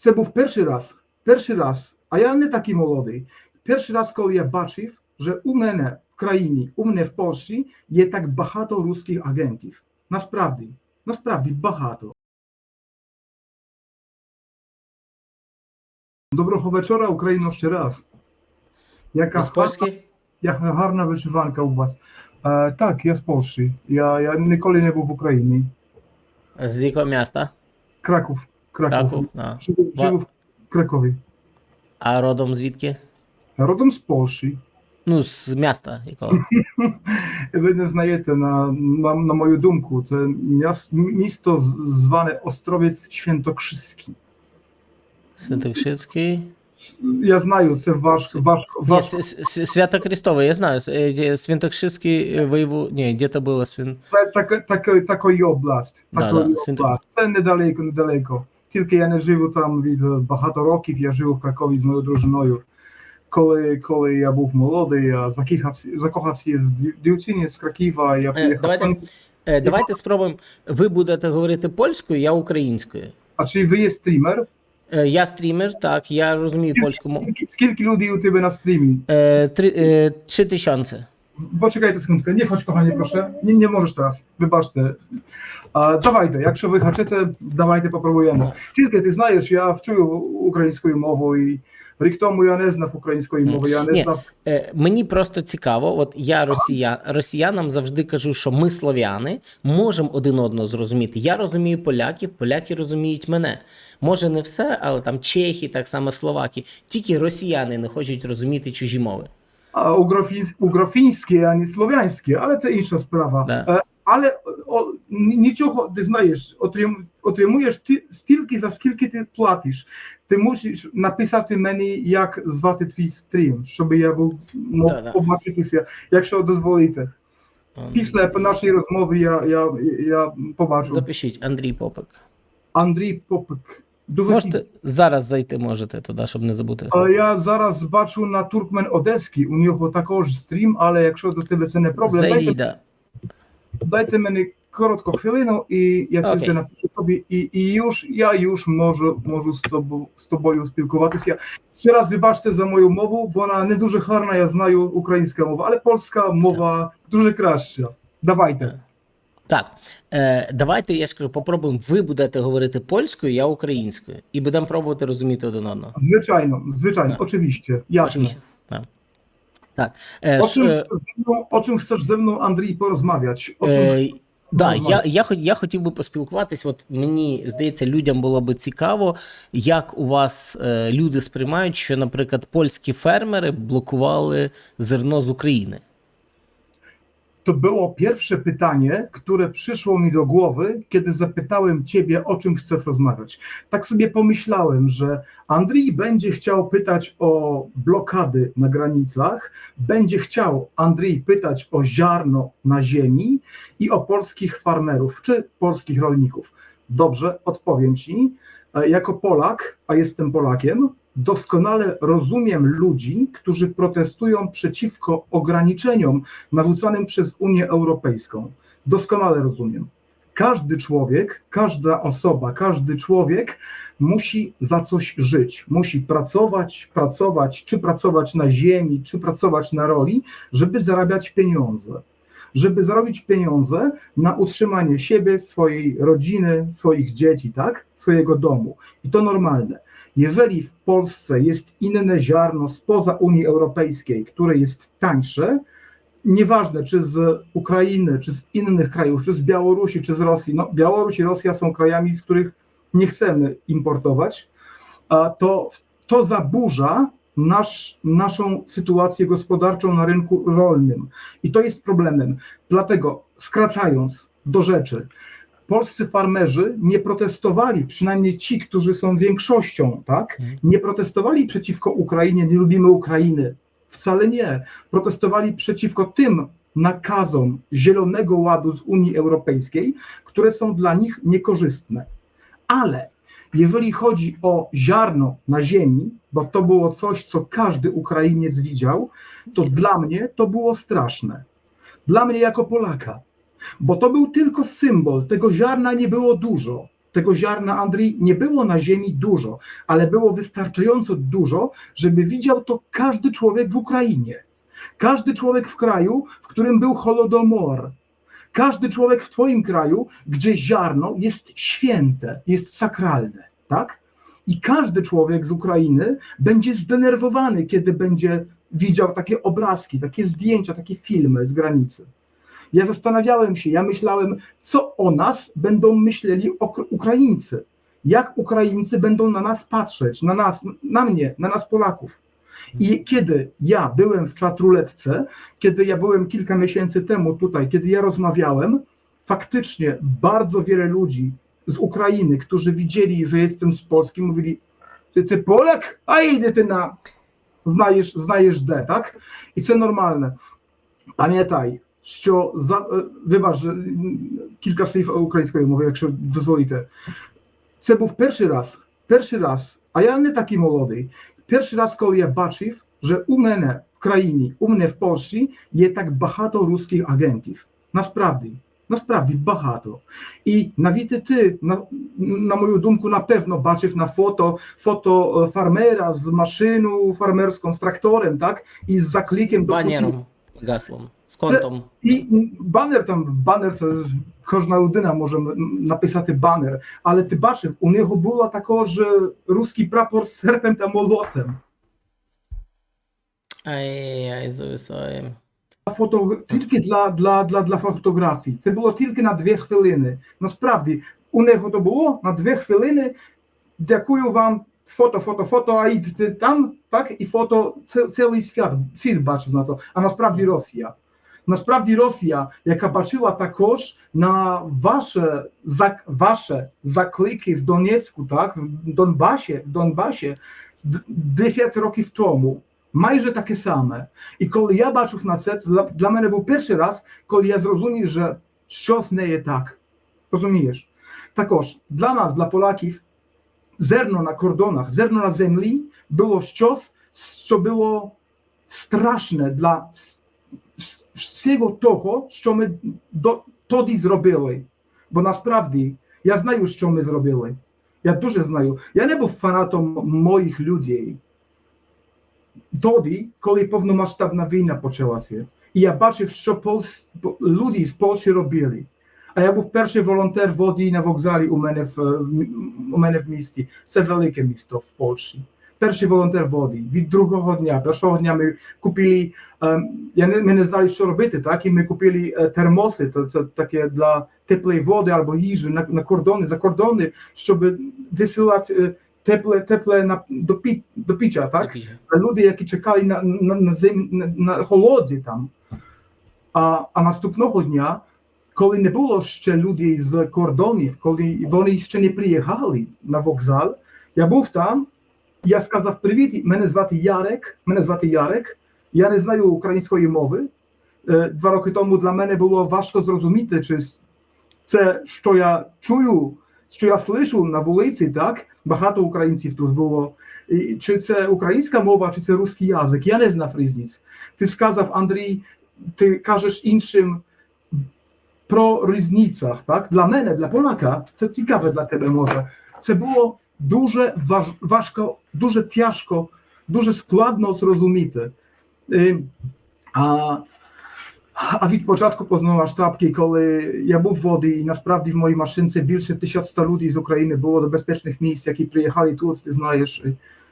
Це був перший раз, перший раз, а я не такий молодий. Перший раз, коли я бачив, що у мене в країні, у мене в Польщі є так багато русських агентів. Насправді, насправді багато. Доброго вечора, Україно, ще раз. Яка З Польськи? гарна, яка гарна вишиванка у вас. Е, так, я з Польщі. Я, я ніколи не був в Україні. З якого міста? Краków. Kraków. Краków. А. Żył, Wa- żył w Krakowie. а родом звідки? Родом з Польщі. Ну, з міста якого? Ви не знаєте, на, на, на мою думку, це міс- місто з- зване Островець Świętokrzyski. Святокшицький. Я знаю, це ваш, ваш, Ні, ваш С- С- Свято-Крестовий, я знаю. Е, де Святокшицький воєву... Ні, де то було Свин... це так, так, такої область. Да, Такої да, Свято- область. Це недалеко, недалеко. Тільки я не живу там від е, багато років, я жив в Кракові з моєю дружиною. Коли, коли я був молодий, я закохався, закохався в дівчині з Краківа, я приїхав. давайте- Е, Давайте спробуємо. Ви будете говорити польською, я українською. А чи ви є стрімер? Е, Я стрімер, так, я розумію польську мову. Скільки, скільки людей у тебе на стрімі? Е, Три, е, Три тисячі. Poczekajcie sekundkę, nie wchodź kochanie proszę, nie, nie możesz teraz, wybaczcie. А, давайте, якщо ви хочете, давайте попробуємо. Тільки ти знаєш, я вчую українську мову і рік тому я не знав української мови, я не Ні. знав. Е, Мені просто цікаво, от я росія, росіянам завжди кажу, що ми слов'яни можемо один одного зрозуміти. Я розумію поляків, поляки розуміють мене. Може, не все, але там чехи, так само словаки. Тільки росіяни не хочуть розуміти чужі мови. Угрофінське, а не слов'янське, але це інша справа. Да. Е, Але о, ні- нічого, ти знаєш, отрим, отримуєш ти стільки, за скільки ти платиш. Ти мусиш написати мені, як звати твій стрім, щоб я був мог Да-да. побачитися, якщо дозволите. Після нашої розмови я, я, я побачу. Запишіть Андрій Попик. Андрій Попик. Дуже Можете зараз зайти, можете туди, щоб не забути. А Я зараз бачу на Туркмен Одеський, у нього також стрім, але якщо до тебе це не проблем, Зайдіть, дайте, да. дайте мені коротко хвилину, і я Окей. тільки напишу тобі, і, і już, я już можу, можу з, тобою, з тобою спілкуватися. Ще раз вибачте за мою мову, вона не дуже гарна, я знаю українська мова, але польська мова дуже краща. Давайте. Так, е, давайте я ж кажу, попробуємо. Ви будете говорити польською, я українською, і будемо пробувати розуміти один одного. Звичайно, звичайно, Так. oczywiście, jasne. Oczywiście. O sz- czym, e, chcesz ze mną, o chcesz ze mną, Андрій, порозмовляти? Czym Е, Да, я, я, я хотів би поспілкуватись. От мені здається, людям було би цікаво, як у вас е, люди сприймають, що, наприклад, польські фермери блокували зерно з України. To było pierwsze pytanie, które przyszło mi do głowy, kiedy zapytałem Ciebie, o czym chcesz rozmawiać. Tak sobie pomyślałem, że Andrzej będzie chciał pytać o blokady na granicach, będzie chciał Andrzej pytać o ziarno na ziemi i o polskich farmerów czy polskich rolników. Dobrze, odpowiem Ci. E, Jako Polak, a jestem Polakiem, doskonale rozumiem ludzi, którzy protestują przeciwko ograniczeniom narzucanym przez Unię Europejską. Doskonale rozumiem. Każdy człowiek, każda osoba, każdy człowiek musi za coś żyć, musi pracować, pracować, czy pracować na ziemi, czy pracować na roli, żeby zarabiać pieniądze. Żeby zarobić pieniądze na utrzymanie siebie, swojej rodziny, swoich dzieci, tak? Swojego domu. I to normalne. Jeżeli w Polsce jest inne ziarno spoza Unii Europejskiej, które jest tańsze, nieważne czy z Ukrainy, czy z innych krajów, czy z Białorusi, czy z Rosji, no Białoruś i Rosja są krajami, z których nie chcemy importować, to, to zaburza nasz, naszą sytuację gospodarczą na rynku rolnym. I to jest problemem. Dlatego, skracając do rzeczy, polscy farmerzy nie protestowali, przynajmniej ci, którzy są większością, tak? Mhm. Nie protestowali przeciwko Ukrainie, nie lubimy Ukrainy. Wcale nie. Protestowali przeciwko tym nakazom Zielonego Ładu z Unii Europejskiej, które są dla nich niekorzystne. Ale jeżeli chodzi o ziarno na ziemi, bo to było coś, co każdy Ukrainiec widział, to dla mnie to było straszne. Dla mnie jako Polaka. Bo to był tylko symbol, tego ziarna nie było dużo. tego ziarna, Andrzej, nie było na ziemi dużo, ale było wystarczająco dużo, żeby widział to każdy człowiek w Ukrainie. Każdy człowiek w kraju, w którym był Holodomor. Każdy człowiek w Twoim kraju, gdzie ziarno jest święte, jest sakralne, tak? I każdy człowiek z Ukrainy będzie zdenerwowany, kiedy będzie widział takie obrazki, takie zdjęcia, takie filmy z granicy. Ja zastanawiałem się, ja myślałem, co o nas będą myśleli Ukraińcy, jak Ukraińcy będą na nas patrzeć, na nas, na mnie, na nas Polaków. I kiedy ja byłem w czatruletce, kiedy ja byłem kilka miesięcy temu tutaj, kiedy ja rozmawiałem, faktycznie bardzo wiele ludzi z Ukrainy, którzy widzieli, że jestem z Polski, mówili, ty, ty Polek, a idę ty na, znajesz, znajesz D, tak? I co normalne. Pamiętaj, що за е, вибач, е, кілька слів української мови, якщо дозволите. Це був перший раз, перший раз, а я не такий молодий. Перший раз, коли я бачив, що у мене в країні, у мене в Польщі є так багато русських агентів. Насправді, насправді багато. І навіть ти, на, на мою думку, напевно бачив на фото фото е, фармера з машиною фармерською, з трактором, так? І з закликом З до банером, гаслом, з контом. і банер там, банер, то кожна людина може написати банер, але ти бачив, у нього було також е, руський прапор з серпем та молотом. Ай-яй-яй, зависає. Фото тільки для, для, для, для фотографій. Це було тільки на дві хвилини. Насправді, у нього то було на дві хвилини. Дякую вам. Фото, фото, фото, а йдете там, так, і фото, це, цілий світ, світ бачив на то, а насправді Росія. Насправді Росія, яка бачила також на ваше, зак, ваше заклики в Донецьку, так, в Донбасі, в Донбасі д- 10 років тому, майже таке саме. І коли я бачив на це, це для, для мене був перший раз, коли я зрозумів, що щось не є так. Розумієш? Також для нас, для поляків, зерно на кордонах, зерно на землі було щось, що було страшне для вс- вс- всього того, що ми тоді зробили. Бо насправді я знаю, що ми зробили. Я дуже знаю. Я не був фанатом моїх людей. Тоді, коли повномасштабна війна почалася, і я бачив, що люди з Польщі робили. А я був перший волонтер воді на вокзалі у мене в, у мене в місті. Це велике місто в Польщі. Перший волонтер воді. Від другого дня, першого дня ми купили, я не, ми не знали, що робити, так, і ми купили термоси, то це таке для теплої води або їжі на, на кордони, за кордони, щоб висилати тепле, тепле на, до, пі, до піча, так? Же. люди, які чекали на, на, на, зим, на, на холоді там. А, а наступного дня, коли не було ще людей з кордонів, коли вони ще не приїхали на вокзал, я був там, я сказав привіт, мене звати Ярек, мене звати Ярек, я не знаю української мови. Е, Два роки тому для мене було важко зрозуміти, чи це, що я чую, що я слышу на вулиці, так? Багато українців тут було. І Чи це українська мова, чи це русський язик? Я не знав різниць. Ти сказав, Андрій, ти кажеш іншим про різницях. Так? Для мене, для Поляка, це цікаве для тебе може. Це було дуже важ, важко, дуже тяжко, дуже складно зрозуміти. Е, А, а від початку повномасштабки, коли я був в воді, і насправді в моїй машинці більше 1100 людей з України було до безпечних місць, які приїхали тут, ти знаєш.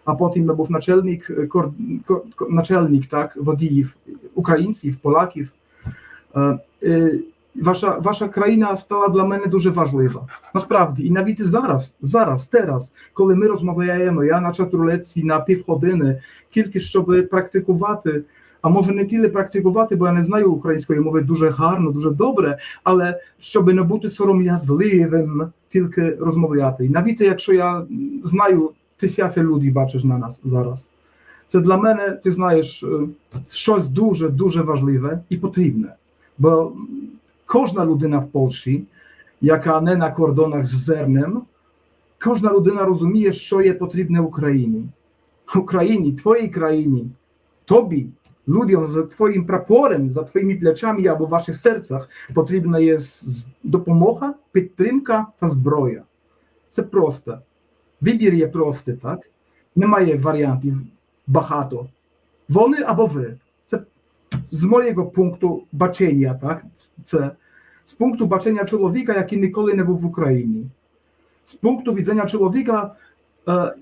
А потім я був начальник, е, кор, кор, кор- начальник так, водіїв, українців, поляків. Ваша, ваша країна стала для мене дуже важлива. Насправді, і навіть зараз, зараз, teraz, коли ми розмовляємо, я на чатурлеці на півгодини, тільки щоб практикувати, а може не тільки практикувати, бо я не знаю української мови дуже гарно, дуже добре, але щоб не бути сором'язливим, тільки розмовляти. І навіть якщо я знаю тисячі людей бачиш на нас зараз. Це для мене, ти знаєш, щось дуже, дуже важливе і потрібне. Бо кожна людина в Польщі, яка не на кордонах з зерnem, кожна людина розуміє, що є потрібне Україні. Україні, твоїй країні, тобі, людям за твоїм прапором, за твоїми плечами або в ваших серцях потрібна є з- допомога, підтримка та зброя. Це просто. Вибір є простий, так? Немає варіантів багато. Вони або ви. Це з моєго пункту бачення, так? Це з пункту бачення чоловіка, який ніколи не був в Україні. З пункту widzenia чоловіка, е,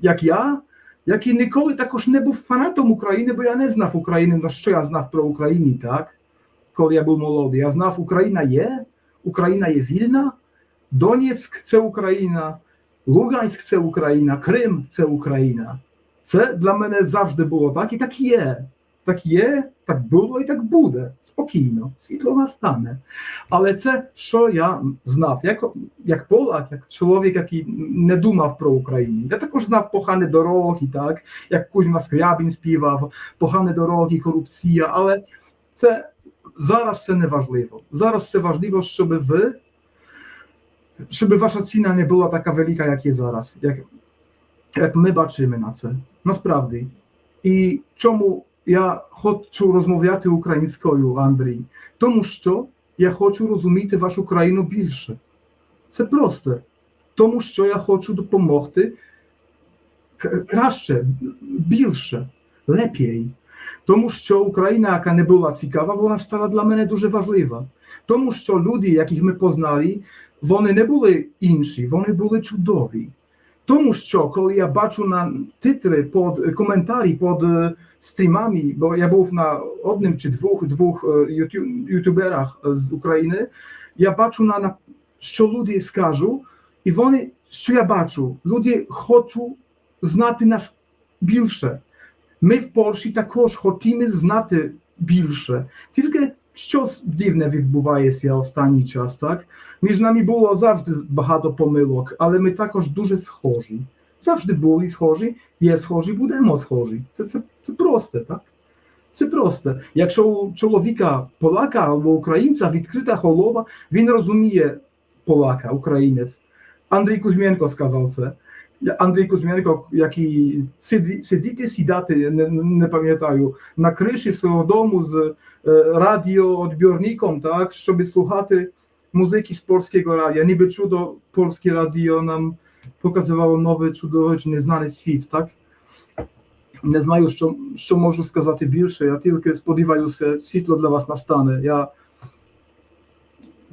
як я, який ніколи також не був фанатом України, бо я не знав України, ну що я знав про Україну, так? Коли я був молодий. Я знав, Україна є, Україна є вільна, Донецьк це Україна, Луганськ це Україна, Крим це Україна. Це для мене завжди було так і так є. Так є, так було і так буде. Спокійно, світло настане. Але це, що я знав, як, як Полак, як чоловік, який не думав про Україну. Я також знав погані дороги, так, як Кузьма Скрябін співав, погані дороги, корупція, але це зараз це не важливо. Зараз це важливо, щоб ви, щоб ваша ціна не була така велика, як є зараз, як, як ми бачимо на це. Насправді. І чому я хочу розмовляти українською, Андрій? Тому що я хочу розуміти вашу країну більше. Це просто. Тому що я хочу допомогти краще, більше, лепій. Тому що Україна, яка не була цікава, вона стала для мене дуже важлива. Тому що люди, яких ми познали, вони не були інші, вони були чудові. Tomuż Cioko, ja patrzył na tytry pod komentarii pod e, streamami, bo ja był na jednym czy dwóch, dwóch e, youtuberach e, z Ukrainy, ja patrzył na, co ludzie skażą i oni, co ja patrzył, ludzie chcą znać nas więcej. My w Polsce także chcemy znać więcej. Tylko щось дивне відбувається останній час, так? Між нами було завжди багато помилок, але ми також дуже схожі. Завжди були схожі, є схожі, будемо схожі. Це, це, це просте, так? Це просто. Якщо у чоловіка поляка або українця відкрита голова, він розуміє поляка, українець. Андрій Кузьменко сказав це. Андрій Кузьменко, який сиді, сидіти, сідати, не, не пам'ятаю, на криші свого дому з е, радіоодбірником, так, щоб слухати muzyki z polskiego radia. Niby czudo, polskie radio nam pokazywało nowy, чи неznaний світ, так? Не знаю, що, що можу сказати більше. Я тільки сподіваюся, світло для вас настане. Я,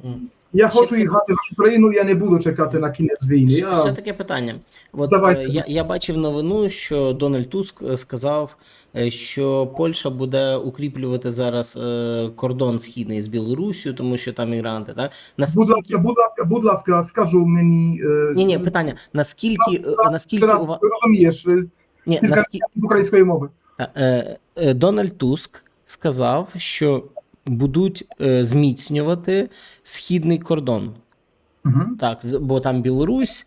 М. я хочу таке- їхати в вашу країну, я не буду чекати на кінець війни. Ще, ще таке питання. От, Давайте. е, я, я бачив новину, що Дональд Туск е, сказав, е, що Польща буде укріплювати зараз кордон східний з Білорусію, тому що там мігранти. Так? будь ласка, будь ласка, будь ласка, скажу мені. Ні, ні, питання. Наскільки, раз, наскільки раз, у вас... розумієш, Ні, наскільки... української мови. Дональд Туск сказав, що будуть е, зміцнювати східний кордон. Угу. Так, бо там Білорусь.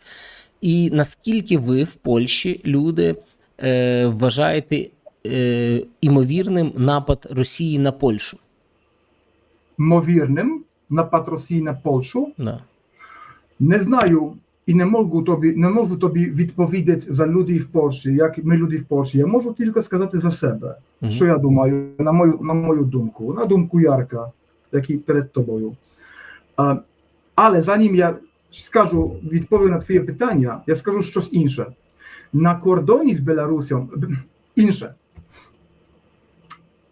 І наскільки ви в Польщі люди е, вважаєте е, імовірним напад Росії на Польщу? Ймовірним напад Росії на Польщу. Да. Не знаю і не можу тобі, не можу тобі відповідати за людей в Польщі, як ми люди в Польщі. Я можу тільки сказати за себе, Мгм. що я думаю, на мою, на мою думку, на думку Ярка, який перед тобою. А, але zanim я скажу, відповім на твоє питання, я скажу щось інше. На кордоні з Білорусією, інше.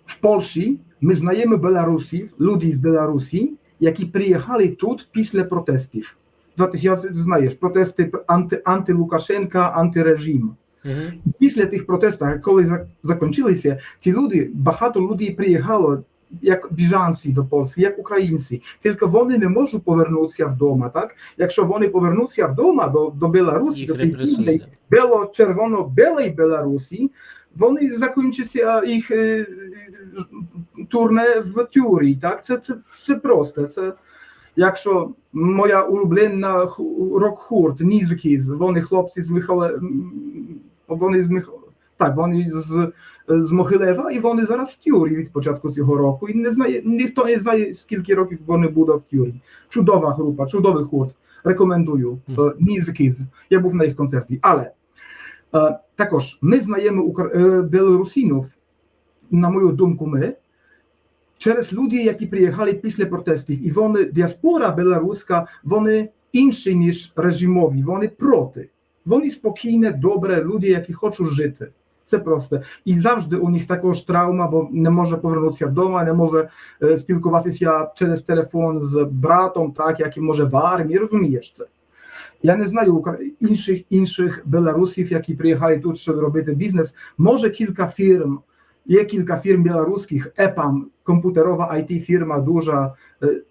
В Польщі ми знаємо білорусів, людей з Білорусі, які приїхали тут після протестів. 2000, знаєш, протести анти, антилукашенка, антирежим. Мгм. Після тих протестів, коли закінчилися, ті люди, багато людей приїхало як біжанці до Польщі, як українці. Тільки вони не можуть повернутися вдома, так? Якщо вони повернуться вдома до, до Білорусі, до тієї біло-червоно-білої Білорусі, вони закінчаться їх е, турне в тюрі. Так? Це, це, це просто. Це, якщо моя улюблена рок-хурт, Нізкіз, вони хлопці з Михайле, вони з Мих... так, вони з, з Могилева, і вони зараз в тюрі від початку цього року. І не знає, ніхто не знає, скільки років вони будуть в тюрі. Чудова група, чудовий хурт. Рекомендую. Мгм. Нізкіз. Я був на їх концерті. Але е, також ми знаємо е, білорусинів, на мою думку, ми, через людей, які приїхали після протестів. І вони, діаспора білоруська, вони інші, ніж режимові, вони проти. Вони спокійні, добре, люди, які хочуть жити. Це просто. І завжди у них також травма, бо не може повернутися вдома, не може е, спілкуватися через телефон з братом, так, як і може в армії, розумієш це. Я не знаю укра- інших інших білорусів, які приїхали тут, щоб робити бізнес. Може кілька фірм, є кілька фірм білоруських, EPAM, комп'ютерова IT фірма дуже, е,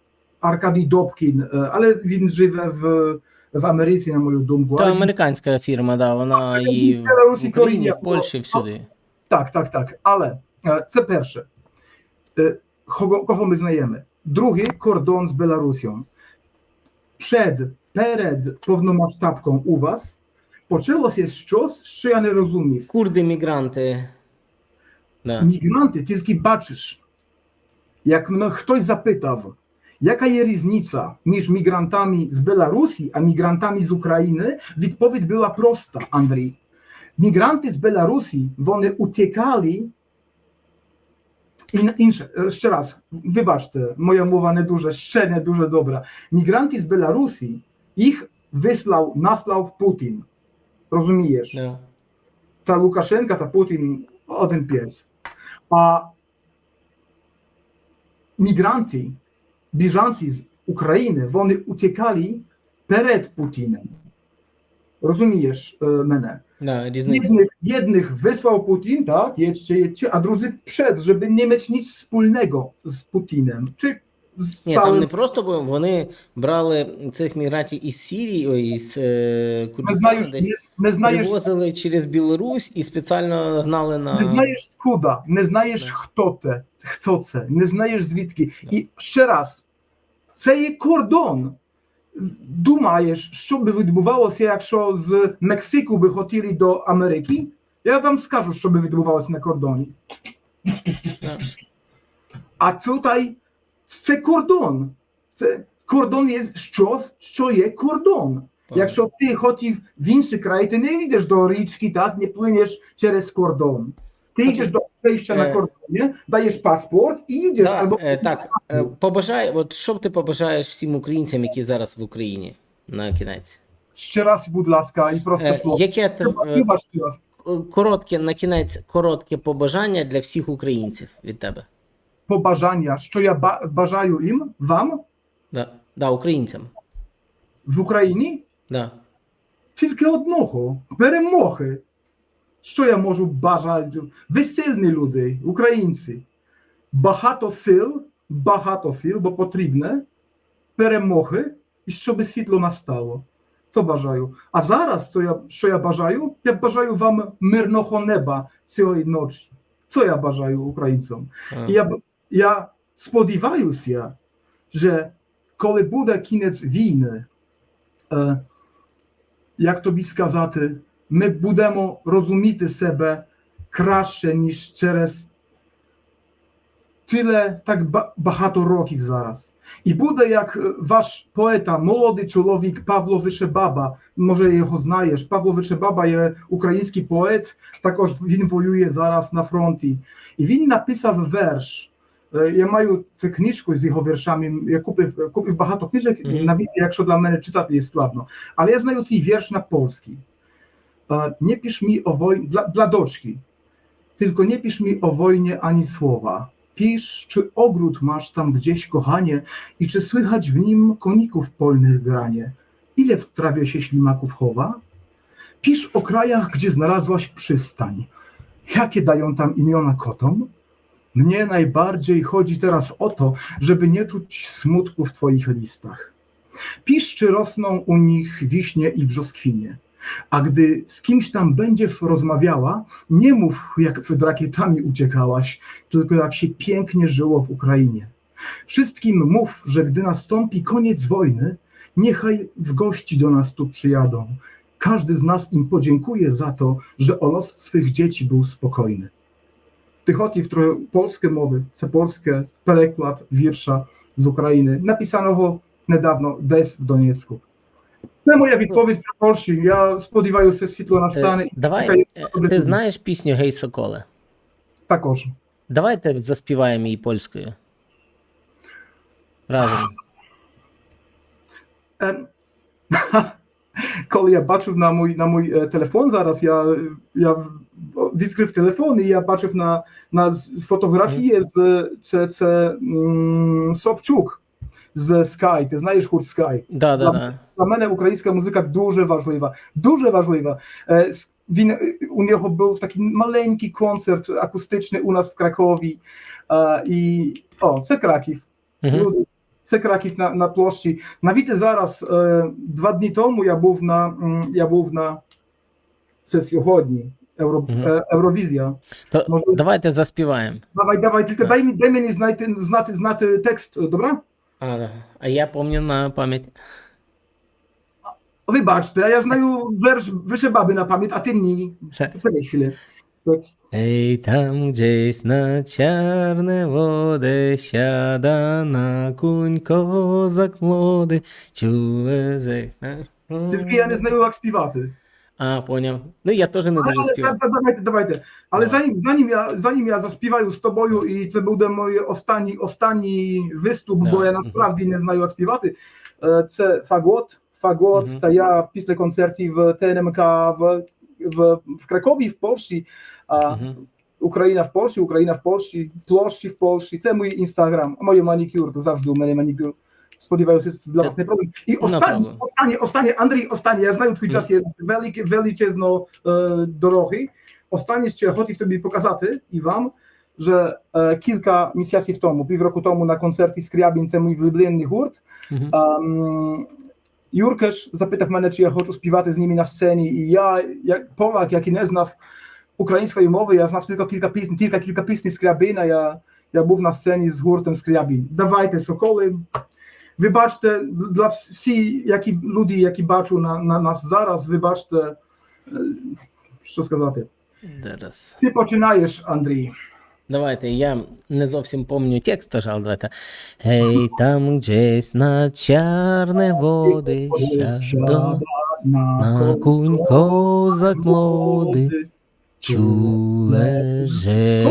Аркадій Добкін, е, але він живе в, в Америці, на мою думку. То Але він- американська фірма, да, вона і в Білорусі, Україні, коріння в Польщі, всюди. Так, так, так. Але е, це перше. Е, Кого, кого ми знаємо? Другий кордон з Білорусією. Przed, перед повномасштабком у вас почалося щось, що я не розумів. Курди, мігранти. Да. Мігранти тільки бачиш, jak ktoś zapytał, jaka jest różnica między migrantami z Białorusi a migrantami z Ukrainy, odpowiedź była prosta, Andrii. Migranty z Białorusi, oni uciekali In, jeszcze raz, wybaczcie, moja mowa nieduże, jeszcze duże dobra. Migranty z Białorusi, ich wysłał, nasłał Putin. Rozumiesz? Yeah. Ta Łukaszenka, ta Putin, o ten pies. A п'єць. А мігранти, біжанці з України, вони утікали перед Путіним. Розумієш е, мене? Да, різниця. Jednych, jednych wysłał Putin, tak, jedźcie, jedźcie, a drudzy przed, żeby nie mieć nic wspólnego z Putinem, czy Ні, там не просто бо вони брали цих мігрантів із Сирії, ой, із е, Не знаєш, десь, не, не знаєш, привозили через Білорусь і спеціально гнали на. не знаєш скуда, не знаєш Да. хто це, хто це, не знаєш звідки. Да. І ще раз, це є кордон. Думаєш, що би відбувалося, якщо з Мексику би хотіли до Америки? Я вам скажу, що би відбувалося на кордоні. Да. А tutaj це кордон. Це кордон є щось, що є кордон. Якщо ти хотів в інший край, ти не йдеш до річки, так, не плинеш через кордон. Ти Окей. йдеш до przejścia на Е. кордоні, даєш паспорт і йдеш. Да, або... е, так, е, побажай, от що б ти побажаєш всім українцям, які зараз в Україні на кінець? Ще раз, будь ласка, і просто Е, слово. яке ти, коротке на кінець коротке побажання для всіх українців від тебе? Побажання, що я бажаю їм, вам, Да, да українцям. в Україні, Да. тільки одного – перемоги. Що я можу бажати? Ви сильні люди, українці. Багато сил, багато сил, бо потрібне перемоги, і щоб світло настало. Це бажаю. А зараз, що я, що я бажаю? Я бажаю вам мирного неба цієї ночі. Це я бажаю українцям. І я, я сподіваюся, що коли буде кінець війни, е, як тобі сказати, ми будемо розуміти себе краще, ніж через tyle так ба- багато років зараз. І буде як е, ваш поета, молодий чоловік Павло Вишебаба, може його знаєш. Павло Вишебаба є український поет, також він воює зараз на фронті. І він написав верш. Е, Я маю цю книжку з його віршами. Я купив, купив багато книжок, Мгм. навіть якщо для мене читати є складно. Але я знаю цей wiersz na polski. E, Nie pisz mi o wojnie, dla, dla doczki, tylko nie pisz mi o wojnie ani słowa. Pisz, czy ogród masz tam gdzieś, kochanie, i czy słychać w nim koników polnych granie. Ile w trawie się ślimaków chowa? Pisz o krajach, gdzie znalazłaś przystań. Jakie dają tam imiona kotom? Mnie najbardziej chodzi teraz o to, żeby nie czuć smutku w twoich listach. Pisz, czy rosną u nich wiśnie i brzoskwinie. A gdy z kimś tam będziesz rozmawiała, nie mów, jak przed rakietami uciekałaś, tylko jak się pięknie żyło w Ukrainie. Wszystkim mów, że gdy nastąpi koniec wojny, niechaj w gości do nas tu przyjadą. Każdy z nas im podziękuje za to, że o los swych dzieci był spokojny. Ty хотів trochę polskie mowy, це polskie переклад вірша з України, написаного недавно десь в Донецьку. Це моя відповідь про Польщу. Я сподіваюся, світло настане. Давай, ти знаєш пісню Гей Соколе? Також. Давайте заспіваємо її польською. Разом. Коли я бачив на мій, на мій е, телефон зараз, я, я відкрив телефон і я бачив на, на фотографії з це, це м, Собчук з Sky. Ти знаєш гурт Sky? Да, да, да. Для мене українська музика дуже важлива. Дуже важлива. Е, Він у нього був такий маленький концерт акустичний у нас в Кракові. Е, І о, це Краків. Люди, Це Краків на, на площі. Навіть зараз, два дні тому я був на я був на це сьогодні. Євро, Мгм. е, Евровізія. То Може- давайте заспіваємо. Давай, давай, тільки дай, дай мені знати, знати, знати текст, добре? А, да. а я пам'ятаю на пам'ять. Вибачте, а я знаю верш вище баби на пам'ять, а ти ні. Czekaj chwilę. Ej, tam gdzieś na czarne wody siada na kuń kozak młody, czule żegna. To jest gejany znajomych śpiewaty. A, ponieważ. No i ja też będę dużo śpiewał. Dawaj, dawaj te. Ale no. zanim, zanim, ja, zanim ja zaśpiewaju z tobою i to był mój ostatni, ostatni występ, bo no. ja naprawdę nie znaję jak śpiewaty, e, mhm. to fagot, fagot, mm ja pisle koncerty w TNMK w, w, Krakowie, w Polsce, Польщі, а, Мгм. Україна в Польщі, Україна в Польщі, площі в Польщі. Це мій інстаграм, моє манікюр, то завжди у мене манікюр. Сподіваюся, це для вас не проблем. І останнє, правда. останнє, останнє, Андрій, останнє, я знаю, твій час є велике, величезно е, дороги. Останнє ще хотів тобі показати і вам, że e, kilka miesięcy temu, pół roku temu na koncercie Skriabin, це мій улюблений гурт, Мгм. um, Юркеш запитав мене, чи я хочу співати з ними на сцені, і я, як Полак, який не знав української мови, я знав тільки кілька пісень, тільки кілька пісень Скрябина, я, був на сцені з гуртом Скрябін. Давайте, соколи, вибачте, для всі які, люди, які бачу на, на нас зараз, вибачте, е, що сказати. Зараз. Ти починаєш, Андрій. Давайте, я не зовсім пам'ятаю текст, тож, але давайте. Гей, там десь на чарне води сяда, на кунь козак молодий, чуле же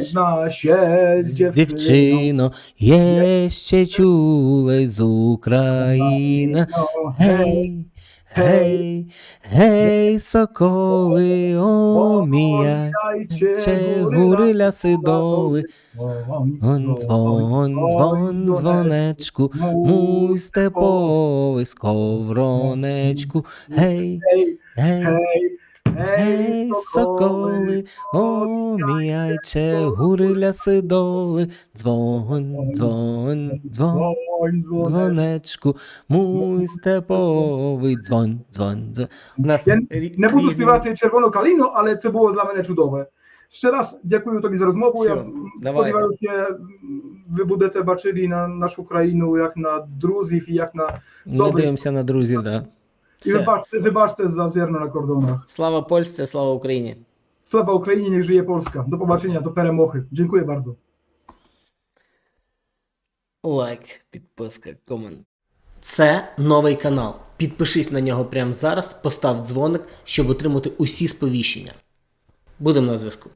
zna się z dziewczyną. Jeszcze чуле з України. No, Гей, гей, гей, соколи, омія, Че гури ляси доли, он дзвон, дзвон, дзвонечку, муй степовий сковоронечку, гей, гей, гей, соколи, оміяйче, гури ляси доли, дзвон, дзвон, дзвон, дзвонечку, муй степовий дзвон, дзвон, дзвон. У нас Я Не буду співати червону калину, але це було для мене чудове. Ще раз дякую тобі за розмову. Все, Я давай. сподіваюся, ви будете бачили на нашу країну як на друзів і як на Ми Добре. дивимося на друзів, да. І Все. вибачте, вибачте за зерно на кордонах. Слава Польщі, слава Україні. Слава Україні, niech żyje Polska. До побачення, до перемоги. Дякую bardzo. Лайк, підписка, комент. Це новий канал. Підпишись на нього прямо зараз, постав дзвоник, щоб отримати усі сповіщення. Будемо на зв'язку.